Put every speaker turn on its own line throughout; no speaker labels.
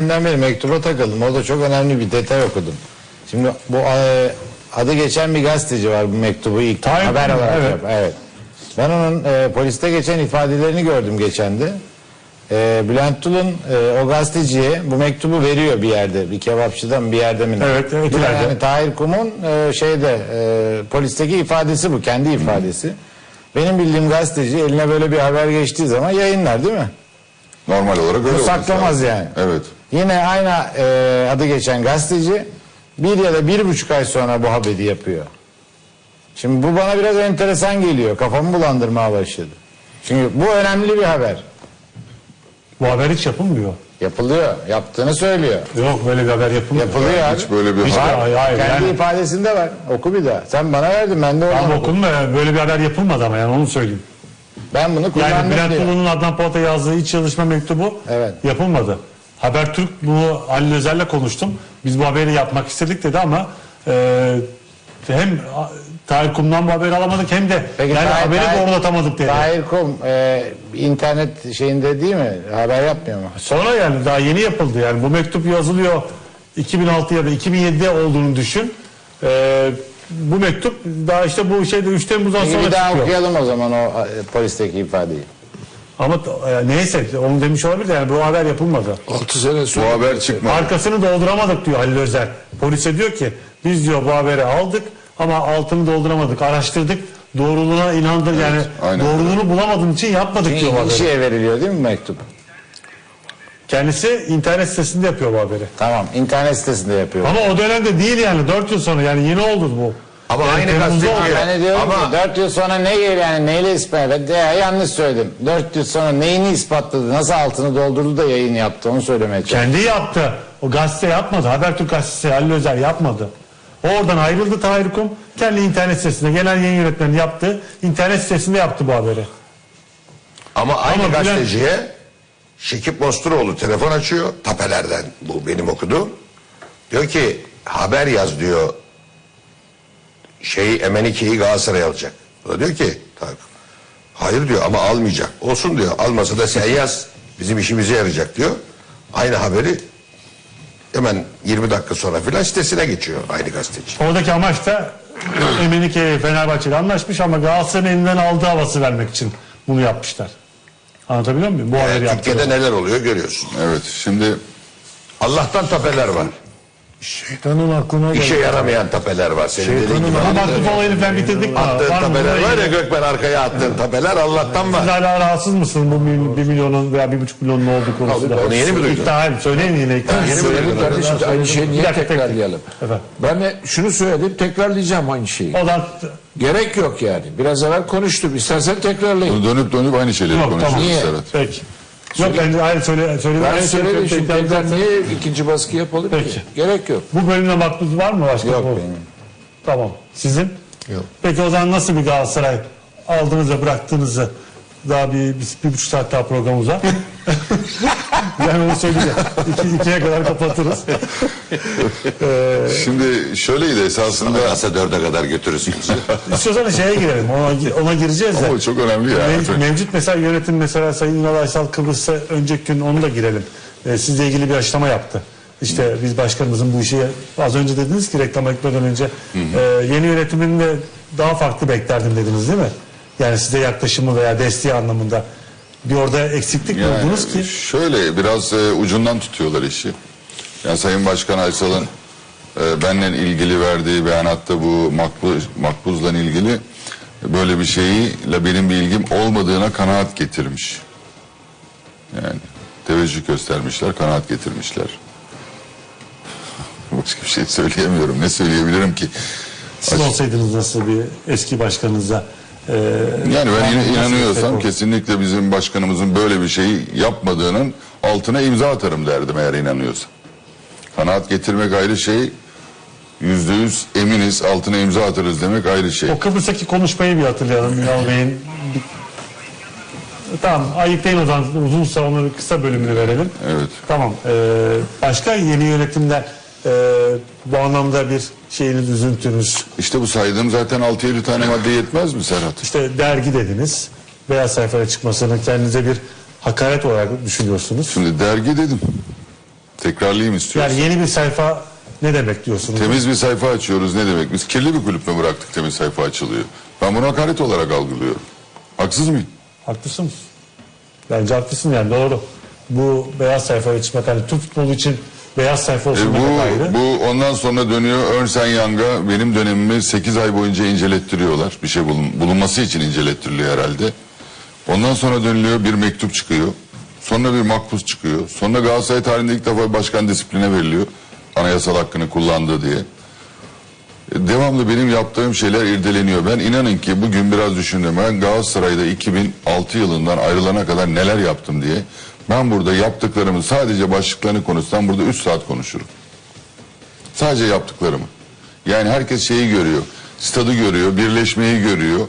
Ben beri mektuba takıldım. Orada çok önemli bir detay okudum. Şimdi bu e, adı geçen bir gazeteci var bu mektubu ilk
Tayyip
haber
mi?
olarak
Evet.
yap. Evet. Ben onun e, poliste geçen ifadelerini gördüm geçende. E, Bülent Tulun e, o gazeteciye bu mektubu veriyor bir yerde. Bir kebapçıdan bir yerde mi?
Evet, evet,
Bu
ileride.
Yani Tahir Kum'un e, şeyde e, polisteki ifadesi bu. Kendi ifadesi. Benim bildiğim gazeteci eline böyle bir haber geçtiği zaman yayınlar değil mi?
Normal olarak öyle olması
saklamaz
lazım.
yani.
Evet.
Yine aynı e, adı geçen gazeteci bir ya da bir buçuk ay sonra bu haberi yapıyor. Şimdi bu bana biraz enteresan geliyor. Kafamı bulandırmaya başladı. Çünkü bu önemli bir haber.
Bu haber hiç yapılmıyor.
Yapılıyor. Yaptığını söylüyor.
Yok böyle bir haber yapılmıyor.
Yapılıyor abi.
Hiç böyle bir
Hiç
haber.
hayır, hayır,
Kendi
yani-
ifadesinde var. Oku bir daha. Sen bana verdin ben de
Ama
oradan okudum.
okudum da yani böyle bir haber yapılmadı ama yani onu söyleyeyim.
Ben bunu kullandım
Yani Bülent
diyor.
Ulu'nun Adnan Polat'a yazdığı iç çalışma mektubu
Evet.
yapılmadı. Habertürk bunu Halil Özer'le konuştum. Biz bu haberi yapmak istedik dedi ama e, hem Tahir Kum'dan bu haberi alamadık hem de
Peki,
yani
Tahir-
haberi
Tahir-
doğrulatamadık dedi.
Tahir Kum e, internet şeyinde değil mi? Haber yapmıyor mu?
Sonra yani daha yeni yapıldı yani bu mektup yazılıyor 2006 ya da 2007'de olduğunu düşün. E, bu mektup daha işte bu şeyde 3 Temmuz'dan sonra
bir daha
çıkıyor.
okuyalım o zaman o e, polisteki ifadeyi.
Ama e, neyse onu demiş olabilir de yani bu haber yapılmadı.
6 sene
Bu
sonra
haber çıkmadı.
Arkasını dolduramadık diyor Halil Özer. Polise diyor ki biz diyor bu haberi aldık ama altını dolduramadık. Araştırdık. Doğruluğuna inandır yani
aynen.
doğruluğunu bulamadığım için yapmadık diyor bu haberi.
veriliyor değil mi mektup?
Kendisi internet sitesinde yapıyor bu haberi.
Tamam internet sitesinde yapıyor.
Ama o dönemde değil yani 4 yıl sonra yani yeni oldu bu.
Ama
Yani
aynı
Temmuz'da
gazeteci-
oldu.
Ben de diyorum
Ama-
ki 4 yıl sonra ne geliyor yani neyle ispat de yanlış söyledim. 4 yıl sonra neyini ispatladı nasıl altını doldurdu da yayın yaptı onu söylemeye çalışıyorum.
Kendi yaptı. O gazete yapmadı. Habertürk gazetesi Halil Özer yapmadı. O Oradan ayrıldı Tahir Kum. Kendi internet sitesinde genel yayın yönetmeni yaptı. İnternet sitesinde yaptı bu haberi.
ama aynı
Ama Bülent-
gazeteciye Şekip Mosturoğlu telefon açıyor tapelerden bu benim okuduğum. Diyor ki haber yaz diyor şeyi Emenike'yi Galatasaray alacak. O da diyor ki "Tak- hayır diyor ama almayacak. Olsun diyor almasa da sen yaz bizim işimize yarayacak diyor. Aynı haberi hemen 20 dakika sonra filan sitesine geçiyor aynı gazeteci.
Oradaki amaç da Emenike Fenerbahçe ile anlaşmış ama Galatasaray'ın elinden aldığı havası vermek için bunu yapmışlar. Anlatabiliyor muyum? Bu yaptılar.
Türkiye'de neler oluyor görüyorsun.
Evet. Şimdi
Allah'tan tapeler var.
Şeytanın aklına
İşe
geldi.
yaramayan tapeler var. Senin dediğin
Şeytanın
gibi.
Ama vakıf olayını falan bitirdik mi?
Attığın
Var mı?
tapeler var ya
ilgili-
Gökmen arkaya attığın tapeler Allah'tan
Siz
var.
hala rahatsız mısınız bu mil- bir milyonun veya bir buçuk milyonun olduğu konusunda?
Onu yeni mi duydun?
İktidar, söyleyin yine. İktidar.
Yeni mi
Söyledim
duydun?
kardeşim aynı şeyi niye
Bir dakika, tek-
tekrarlayalım?
Efendim.
Ben de şunu söyledim tekrarlayacağım aynı şeyi.
O da
Gerek yok yani. Biraz evvel konuştum. İstersen tekrarlayın.
dönüp dönüp aynı şeyleri
Yok,
konuşuyoruz
tamam.
Niye?
Serhat.
peki. Yok ben de hayır söyle, söyle,
Ben
hayır,
söyledim
tek-
şimdi
tek- tek-
tekrar niye ikinci baskı yapalım
Peki.
ki? Gerek yok.
Bu bölümle makbuz var mı başka?
Yok benim.
Tamam. Sizin?
Yok.
Peki o zaman nasıl bir Galatasaray aldınız ve bıraktığınızı daha bir, bir, bir buçuk saat daha programımıza. yani onu söyleyeceğim. İki, ikiye kadar kapatırız.
Şimdi şöyleydi esasında
Gazete dörde kadar götürürsünüz.
İstiyorsanız şeye girelim. Ona, ona gireceğiz de.
ama çok önemli ya.
Mev- mevcut mesela yönetim mesela Sayın Ünal Aysal Kıbrıs'a önceki gün onu da girelim. Ee, sizle ilgili bir açıklama yaptı. İşte biz başkanımızın bu işi az önce dediniz ki reklama gitmeden önce e, yeni yönetimin de daha farklı beklerdim dediniz değil mi? Yani size yaklaşımı veya desteği anlamında bir orada eksiklik
Yani
buldunuz ki
Şöyle biraz e, ucundan tutuyorlar işi. Yani Sayın Başkan Aysal'ın e, benimle ilgili verdiği beyanatta bu makbuz, makbuzla ilgili böyle bir şeyle benim bir ilgim olmadığına kanaat getirmiş. Yani teveccüh göstermişler, kanaat getirmişler. Başka bir şey söyleyemiyorum. Ne söyleyebilirim ki?
siz olsaydınız nasıl bir eski başkanınıza e,
Yani ben
destek
inanıyorsam
olur?
kesinlikle bizim başkanımızın böyle bir şeyi yapmadığının altına imza atarım derdim eğer inanıyorsam. Kanaat getirmek ayrı şey, yüzde yüz eminiz altına imza atarız demek ayrı şey.
O Kıbrıs'taki konuşmayı bir hatırlayalım Ünal Bey'in. Tamam ayıklayın o zaman uzunsa onu kısa bölümünü verelim.
Evet.
Tamam. Ee, başka yeni yönetimde e, bu anlamda bir şeyiniz, üzüntünüz.
İşte bu saydığım zaten 6-7 tane madde yetmez mi Serhat?
İşte dergi dediniz. Beyaz sayfaya çıkmasını kendinize bir hakaret olarak düşünüyorsunuz.
Şimdi dergi dedim. Tekrarlayayım istiyorsun.
Yani yeni bir sayfa ne demek diyorsunuz?
Temiz bir sayfa açıyoruz ne demek? Biz kirli bir kulüp mü bıraktık temiz sayfa açılıyor? Ben bunu hakaret olarak algılıyorum. Haksız mıyım?
Haklısınız. Bence haklısın yani doğru. Bu beyaz sayfaya çıkmak hani Türk futbolu için beyaz sayfa
E
olsun ayrı.
bu, bu ondan sonra dönüyor Ernst Young'a benim dönemimi 8 ay boyunca incelettiriyorlar. Bir şey bulun, bulunması için incelettiriliyor herhalde. Ondan sonra dönülüyor bir mektup çıkıyor. Sonra bir makbuz çıkıyor. Sonra Galatasaray tarihinde ilk defa başkan disipline veriliyor. Anayasal hakkını kullandığı diye. Devamlı benim yaptığım şeyler irdeleniyor. Ben inanın ki bugün biraz düşündüm. Ben Galatasaray'da 2006 yılından ayrılana kadar neler yaptım diye. Ben burada yaptıklarımı sadece başlıklarını konuşsam burada 3 saat konuşurum. Sadece yaptıklarımı. Yani herkes şeyi görüyor. Stadı görüyor, birleşmeyi görüyor.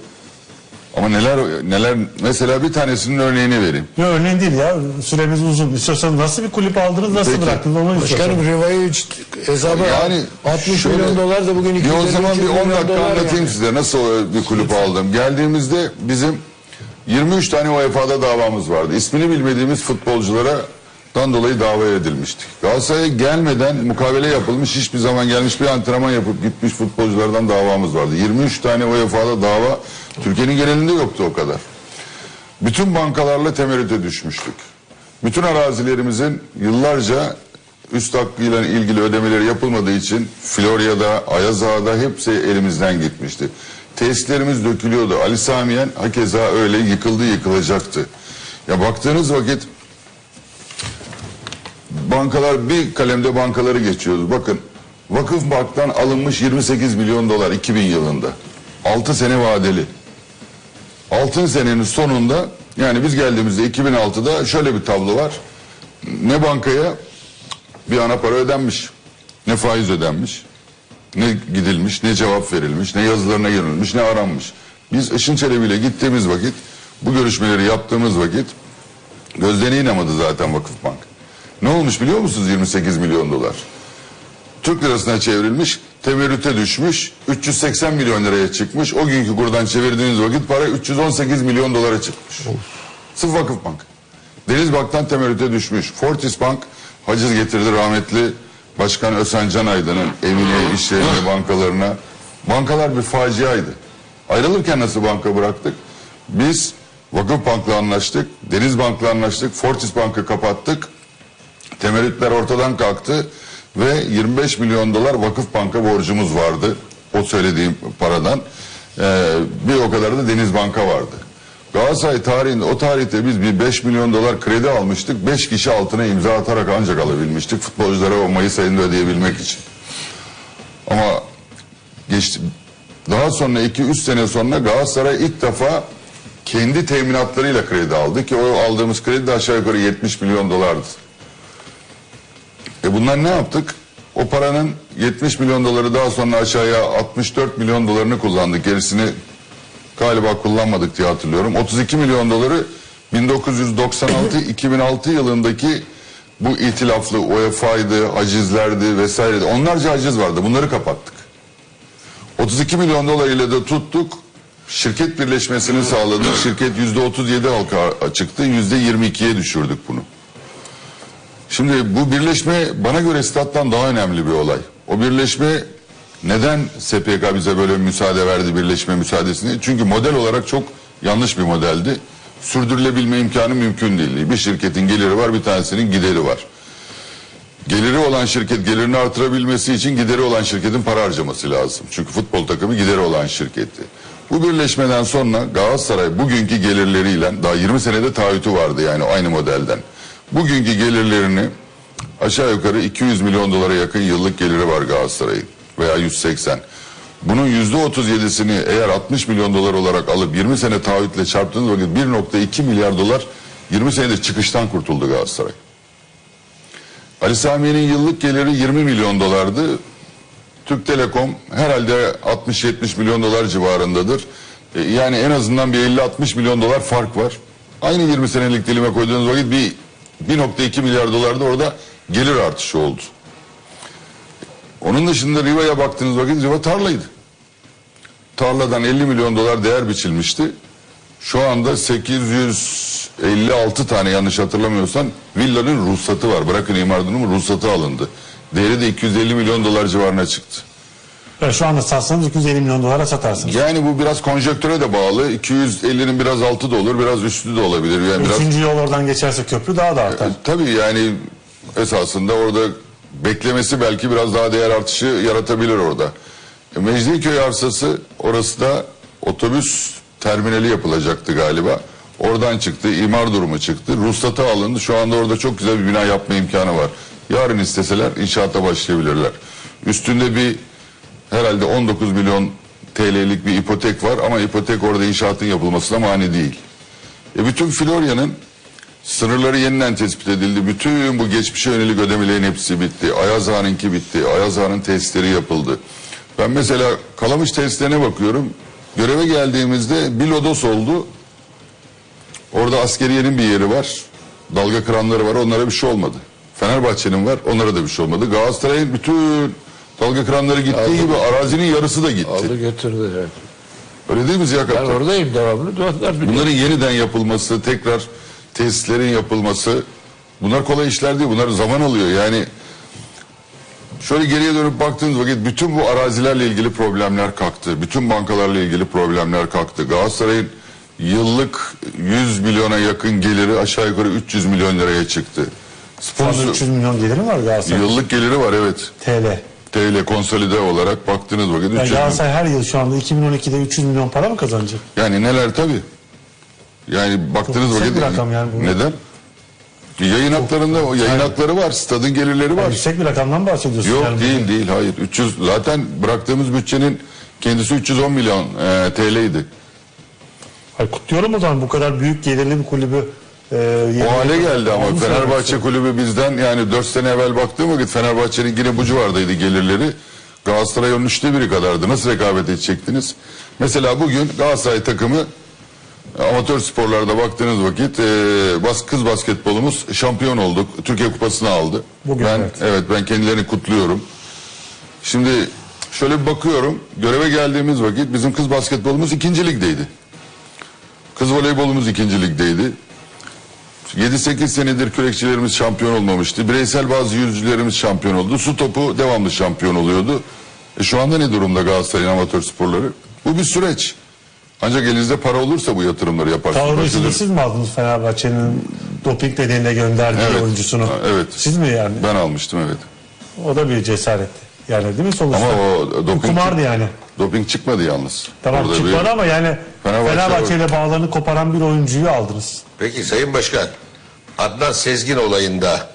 Ama neler neler mesela bir tanesinin örneğini vereyim.
Yok örneğin değil ya süremiz uzun. İstiyorsanız nasıl bir kulüp aldınız nasıl
Peki.
bıraktınız onu istiyorsanız.
Başkanım Riva'yı hiç hesaba
Yani
60
şöyle-
milyon dolar da bugün
Bir
250
o zaman bir 10
milyon
dakika anlatayım
yani.
size nasıl bir kulüp aldım. Geldiğimizde bizim 23 tane UEFA'da davamız vardı. İsmini bilmediğimiz futbolculara dan dolayı dava edilmiştik. Galatasaray'a gelmeden mukavele yapılmış hiçbir zaman gelmiş bir antrenman yapıp gitmiş futbolculardan davamız vardı. 23 tane UEFA'da dava Türkiye'nin genelinde yoktu o kadar. Bütün bankalarla temerrüte düşmüştük. Bütün arazilerimizin yıllarca üst hakkıyla ilgili ödemeleri yapılmadığı için Florya'da, Ayaz hepsi elimizden gitmişti. Tesislerimiz dökülüyordu. Ali Samiyen hakeza öyle yıkıldı yıkılacaktı. Ya baktığınız vakit bankalar bir kalemde bankaları geçiyoruz. Bakın Vakıf Bank'tan alınmış 28 milyon dolar 2000 yılında. 6 sene vadeli. Altın senenin sonunda yani biz geldiğimizde 2006'da şöyle bir tablo var. Ne bankaya bir ana para ödenmiş, ne faiz ödenmiş, ne gidilmiş, ne cevap verilmiş, ne yazılarına girilmiş, ne aranmış. Biz Işın Çelebi ile gittiğimiz vakit, bu görüşmeleri yaptığımız vakit gözlerine inanmadı zaten Vakıfbank. Ne olmuş biliyor musunuz 28 milyon dolar? Türk lirasına çevrilmiş, temerrüte düşmüş, 380 milyon liraya çıkmış. O günkü kurdan çevirdiğiniz vakit para 318 milyon dolara çıkmış. Sırf Vakıfbank. Denizbank'tan temerrüte düşmüş. Fortis Bank haciz getirdi rahmetli Başkan Ösen Can Aydın'ın evine, işlerine, bankalarına. Bankalar bir faciaydı. Ayrılırken nasıl banka bıraktık? Biz Vakıfbank'la anlaştık, Denizbank'la anlaştık, Fortis Bank'ı kapattık. Temerrütler ortadan kalktı ve 25 milyon dolar Vakıf Bank'a borcumuz vardı. O söylediğim paradan. Ee, bir o kadar da Deniz Bank'a vardı. Galatasaray tarihinde o tarihte biz bir 5 milyon dolar kredi almıştık. 5 kişi altına imza atarak ancak alabilmiştik. Futbolculara o Mayıs ayında ödeyebilmek için. Ama geçti. Daha sonra 2-3 sene sonra Galatasaray ilk defa kendi teminatlarıyla kredi aldı ki o aldığımız kredi de aşağı yukarı 70 milyon dolardı. E bunlar ne yaptık? O paranın 70 milyon doları daha sonra aşağıya 64 milyon dolarını kullandık. Gerisini galiba kullanmadık diye hatırlıyorum. 32 milyon doları 1996-2006 yılındaki bu itilaflı UEFA'ydı, acizlerdi vesaireydi. Onlarca aciz vardı. Bunları kapattık. 32 milyon dolar ile de tuttuk. Şirket birleşmesini sağladık. Şirket %37 halka çıktı. %22'ye düşürdük bunu. Şimdi bu birleşme bana göre stat'tan daha önemli bir olay. O birleşme neden SPK bize böyle müsaade verdi birleşme müsaadesini? Çünkü model olarak çok yanlış bir modeldi. Sürdürülebilme imkanı mümkün değildi. Bir şirketin geliri var bir tanesinin gideri var. Geliri olan şirket gelirini artırabilmesi için gideri olan şirketin para harcaması lazım. Çünkü futbol takımı gideri olan şirketti. Bu birleşmeden sonra Galatasaray bugünkü gelirleriyle daha 20 senede taahhütü vardı yani aynı modelden. Bugünkü gelirlerini aşağı yukarı 200 milyon dolara yakın yıllık geliri var Galatasaray'ın veya 180. Bunun %37'sini eğer 60 milyon dolar olarak alıp 20 sene taahhütle çarptığınız vakit 1.2 milyar dolar 20 senede çıkıştan kurtuldu Galatasaray. Ali Samiye'nin yıllık geliri 20 milyon dolardı. Türk Telekom herhalde 60-70 milyon dolar civarındadır. E, Yani en azından bir 50-60 milyon dolar fark var. Aynı 20 senelik dilime koyduğunuz vakit bir 1.2 milyar dolar da orada gelir artışı oldu. Onun dışında Riva'ya baktığınız vakit Riva tarlaydı. Tarladan 50 milyon dolar değer biçilmişti. Şu anda 856 tane yanlış hatırlamıyorsam villanın ruhsatı var. Bırakın imar durumu ruhsatı alındı. Değeri de 250 milyon dolar civarına çıktı.
Yani şu anda satsanız 250 milyon dolara satarsınız.
Yani bu biraz konjöktüre de bağlı. 250'nin biraz altı da olur, biraz üstü de olabilir. Yani biraz
Üçüncü yol oradan geçerse köprü daha da artar.
E, Tabii yani esasında orada beklemesi belki biraz daha değer artışı yaratabilir orada. E, Mecidiyeköy arsası orası da otobüs terminali yapılacaktı galiba. Oradan çıktı, imar durumu çıktı. Ruhsatı alındı. Şu anda orada çok güzel bir bina yapma imkanı var. Yarın isteseler inşaata başlayabilirler. Üstünde bir herhalde 19 milyon TL'lik bir ipotek var ama ipotek orada inşaatın yapılmasına mani değil. E bütün Florya'nın Sınırları yeniden tespit edildi. Bütün bu geçmişe yönelik ödemelerin hepsi bitti. Ayaz Ağa'nınki bitti. Ayaz Ağa'nın testleri yapıldı. Ben mesela Kalamış testlerine bakıyorum. Göreve geldiğimizde bir lodos oldu. Orada askeriyenin bir yeri var. Dalga kıranları var. Onlara bir şey olmadı. Fenerbahçe'nin var. Onlara da bir şey olmadı. Galatasaray'ın bütün dalga kıranları gittiği gibi arazinin yarısı da gitti.
Aldı götürdü. Evet.
Öyle değil mi Ziya
Ben
Kaptan?
oradayım devamlı. Biliyor.
Bunların yeniden yapılması, tekrar tesislerin yapılması bunlar kolay işler değil. Bunlar zaman alıyor. Yani şöyle geriye dönüp baktığınız vakit bütün bu arazilerle ilgili problemler kalktı. Bütün bankalarla ilgili problemler kalktı. Galatasaray'ın yıllık 100 milyona yakın geliri aşağı yukarı 300 milyon liraya çıktı. Sponsor
300 milyon geliri var Galatasaray?
yıllık geliri var evet.
TL.
TL konsolide olarak baktığınız vakit 300
Yani. Galatasaray her yıl şu anda 2012'de 300 milyon para mı kazanacak?
Yani neler tabii. Yani baktığınız
Çok
vakit
bir rakam yani bu.
neden? Yayın haklarında o yayın hakları var, stadın gelirleri var.
Yani yüksek bir rakamdan bahsediyorsun.
Yok
yani.
değil değil hayır. 300 zaten bıraktığımız bütçenin kendisi 310 milyon e, TL'ydi.
Hayır, kutluyorum o zaman bu kadar büyük gelirli bir kulübü. E,
O hale geldi ama Fenerbahçe kulübü bizden yani 4 sene evvel baktığım vakit Fenerbahçe'nin yine bu civardaydı gelirleri. Galatasaray onun üçte biri kadardı. Nasıl rekabet edecektiniz? Mesela bugün Galatasaray takımı amatör sporlarda baktığınız vakit e, bas, kız basketbolumuz şampiyon olduk. Türkiye kupasını aldı.
Bugün,
ben,
evet.
ben kendilerini kutluyorum. Şimdi şöyle bir bakıyorum. Göreve geldiğimiz vakit bizim kız basketbolumuz ikinci ligdeydi. Kız voleybolumuz ikinci ligdeydi. 7-8 senedir kürekçilerimiz şampiyon olmamıştı. Bireysel bazı yüzücülerimiz şampiyon oldu. Su topu devamlı şampiyon oluyordu. E şu anda ne durumda Galatasaray'ın amatör sporları? Bu bir süreç. Ancak elinizde para olursa bu yatırımları yaparsınız.
Tavrı
Başarılı-
için siz mi aldınız Fenerbahçe'nin doping nedeniyle gönderdiği
Evet.
oyuncusunu?
Ha, evet.
Siz mi yani?
Ben almıştım evet.
O da bir cesaretti. Yani değil mi sonuçta?
Ama o
Bu
doping,
kumardı yani.
doping çıkmadı yalnız.
Tamam
Orada
çıkmadı
bir-
ama yani
Fenerbahçe
Fenerbahçe ile bağlarını koparan bir oyuncuyu aldınız.
Peki Sayın Başkan, Adnan Sezgin olayında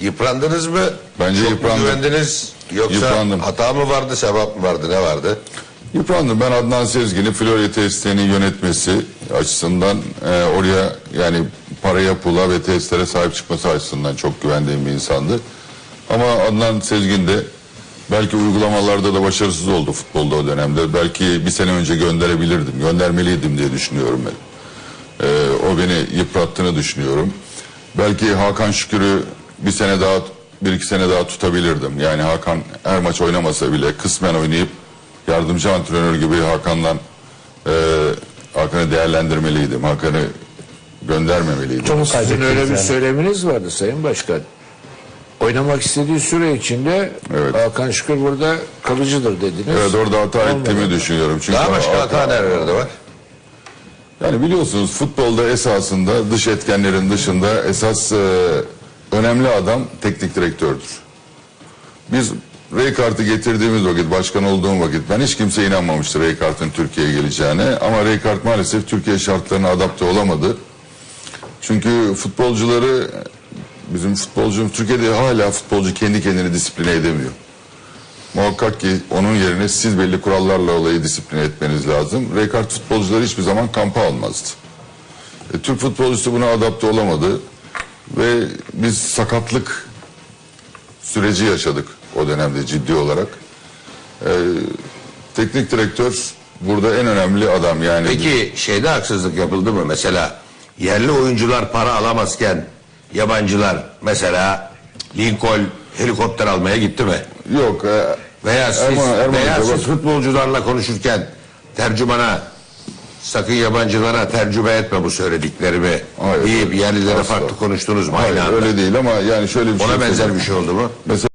yıprandınız mı?
Bence
Çok
yıprandım.
güvendiniz yoksa
Yıprandım.
hata mı vardı, sevap mı vardı, ne vardı?
Yıprandım. Ben Adnan Sezgin'i Florya tesislerini yönetmesi açısından e, oraya yani paraya, pula ve tesislere sahip çıkması açısından çok güvendiğim bir insandı. Ama Adnan Sezgin de belki uygulamalarda da başarısız oldu futbolda o dönemde. Belki bir sene önce gönderebilirdim, göndermeliydim diye düşünüyorum ben. E, o beni yıprattığını düşünüyorum. Belki Hakan Şükür'ü bir sene daha, bir iki sene daha tutabilirdim. Yani Hakan her maç oynamasa bile kısmen oynayıp yardımcı antrenör gibi Hakan'dan e, Hakan'ı değerlendirmeliydim. Hakan'ı göndermemeliydim.
Sizin öyle bir
yani.
söyleminiz vardı Sayın Başkan. Oynamak istediği süre içinde
Evet.
Hakan Şükür burada kalıcıdır dediniz.
Evet orada hata ettiğimi düşünüyorum. Çünkü
Daha başka hata nerelerde var?
Yani biliyorsunuz futbolda esasında dış etkenlerin dışında esas e, önemli adam teknik direktördür. Biz Rijkaard'ı getirdiğimiz vakit, başkan olduğum vakit ben hiç kimse inanmamıştı Rijkaard'ın Türkiye'ye geleceğine. Ama Rijkaard maalesef Türkiye şartlarına adapte olamadı. Çünkü futbolcuları bizim futbolcumuz Türkiye'de hala futbolcu kendi kendini disipline edemiyor. Muhakkak ki onun yerine siz belli kurallarla olayı disipline etmeniz lazım. Rekart futbolcuları hiçbir zaman kampa almazdı. E, Türk futbolcusu buna adapte olamadı ve biz sakatlık süreci yaşadık o dönemde ciddi olarak. E, teknik direktör burada en önemli adam yani.
Peki şeyde haksızlık yapıldı mı? Mesela yerli oyuncular para alamazken yabancılar mesela Lincoln helikopter almaya gitti mi?
Yok. e,
Veya siz,
Erman- Erman
veya siz futbolcularla konuşurken tercümana sakın yabancılara tercüme etme bu söylediklerimi
Hayır.
deyip yerlilere
Asla.
farklı konuştunuz mu
Hayır,
aynı anda?
öyle değil ama yani şöyle bir şey
Ona benzer
söyleyeyim.
bir şey oldu mu?
Mesela